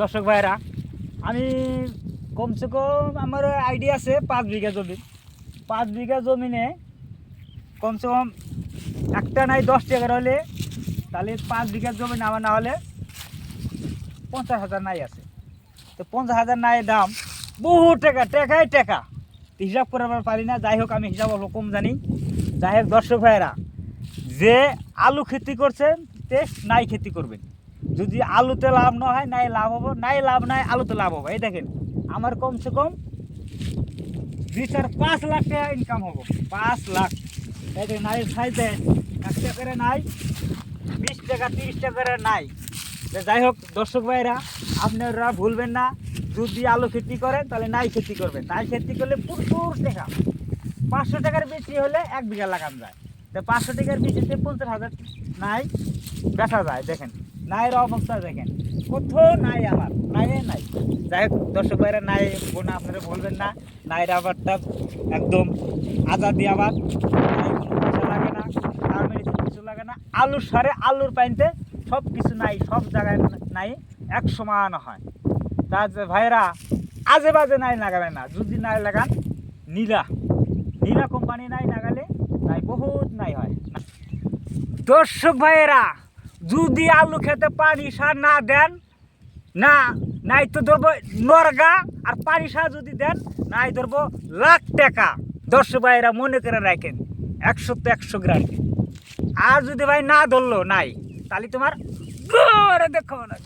দর্শক ভাইরা, আমি কমসে কম আমার আইডিয়া আছে পাঁচ বিঘা জমি। পাঁচ বিঘা জমিনে কমসে কম একটা নাই দশ টাকার হলে, তাহলে পাঁচ বিঘা জমি নামা না হলে পঞ্চাশ হাজার নাই আছে। তো পঞ্চাশ হাজার নাই দাম বহু টাকা, টাকাই টাকা। হিসাব করে আমরা পারি না, যাই হোক আমি হিসাব অল্প কম জানি। যাই হোক দর্শক ভাইয়েরা যে আলু খেতি করছেন, তে নাই খেতি করবেন। যদি আলুতে লাভ না হয়, নাই লাভ হব। নাই লাভ নাই, আলুতে লাভ হব। এই দেখেন, আমার কমসে কম দুই চার পাঁচ লাখ টাকা ইনকাম হব। পাঁচ লাখ। এই নাই সাইজ এক টাকা নাই, বিশ টাকা, তিরিশ টাকা নাই। যাই হোক, দর্শক ভাইরা, আপনারা ভুলবেন না, যদি আলু খেতি করেন, তাহলে নাই খেতি করবেন। নাই খেতি করলে প্রচুর টাকা। পাঁচশো টাকার বেশি হলে এক বিঘা লাগান যায়। তো পাঁচশো টাকার বেশিতে পঞ্চাশ হাজার নাই, বেচা যায়, দেখেন। নাইয়ের অবস্থা দেখেন। কোথাও নাই আমার নাই নাই। যাই হোক, দর্শক ভাইরা, নাই বোনা আপনারা বলবেন না, নাইয়ের আবারটা একদম আজাদি আবাদ। নাই কোনো পয়সা লাগে না সার মেডিসিন কিছু লাগে না। আলুর সারে, আলুর পাইনতে সব কিছু নাই, সব জায়গায় নাই, এক সমান হয়। তা যে ভাইরা, আজে বাজে নাই লাগাবেন না। যদি নাই লাগান, নীলা। নীলা কোম্পানি নাই লাগালে, নাই বহুত নাই হয়। দর্শক ভাইয়েরা যদি আলু খেতে পানি সার না দেন, না, নাই তো ধরবো নরগা, আর পানি সার যদি দেন, নাই ধরবো লাখ টাকা। দর্শক ভাইরা মনে করে রাখেন, একশো তো একশো গ্রাম। আর যদি ভাই না ধরলো নাই, তাহলে তোমার দেখো না।